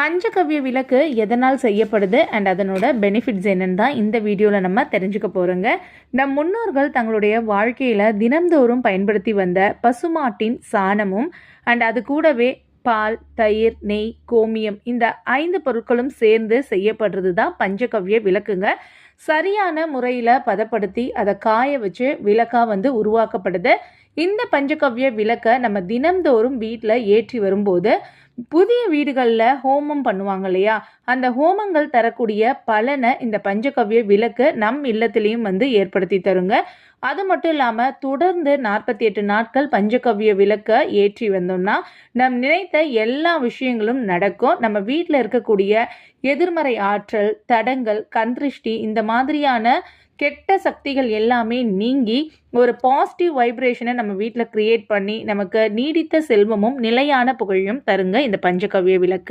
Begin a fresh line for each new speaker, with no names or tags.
பஞ்சகவ்ய விளக்கு எதனால் செய்யப்படுது அண்ட் அதனோட பெனிஃபிட்ஸ் என்னன்னு தான் இந்த வீடியோவில் நம்ம தெரிஞ்சுக்க போகிறோங்க நம் முன்னோர்கள் தங்களுடைய வாழ்க்கையில் தினம்தோறும் பயன்படுத்தி வந்த பசுமாட்டின் சாணமும் அண்ட் அது கூடவே பால் தயிர் நெய் கோமியம் இந்த ஐந்து பொருட்களும் சேர்ந்து செய்யப்படுறது தான் பஞ்சகவ்ய விளக்குங்க. சரியான முறையில் பதப்படுத்தி அதை காய வச்சு விளக்காக வந்து உருவாக்கப்படுது. இந்த பஞ்சகவ்ய விளக்கை நம்ம தினம்தோறும் வீட்டில் ஏற்றி வரும்போது புதிய வீடுகளில் ஹோமம் பண்ணுவாங்க இல்லையா? அந்த ஹோமங்கள் தரக்கூடிய பலனை இந்த பஞ்சகவ்ய விளக்கு நம் இல்லத்திலையும் வந்து ஏற்படுத்தி தருங்க. அது மட்டும் இல்லாமல் தொடர்ந்து நாற்பத்தி எட்டு நாட்கள் பஞ்சகவ்ய விளக்க ஏற்றி வந்தோம்னா நம் நினைத்த எல்லா விஷயங்களும் நடக்கும். நம்ம வீட்டில் இருக்கக்கூடிய எதிர்மறை ஆற்றல் தடங்கள் கந்திருஷ்டி இந்த மாதிரியான கெட்ட சக்திகள் எல்லாமே நீங்கி ஒரு பாசிட்டிவ் வைப்ரேஷனை நம்ம வீட்டில் கிரியேட் பண்ணி நமக்கு நீடித்த செல்வமும் நிலையான புகழையும் தருங்க இந்த பஞ்சகவ்ய விளக்கு.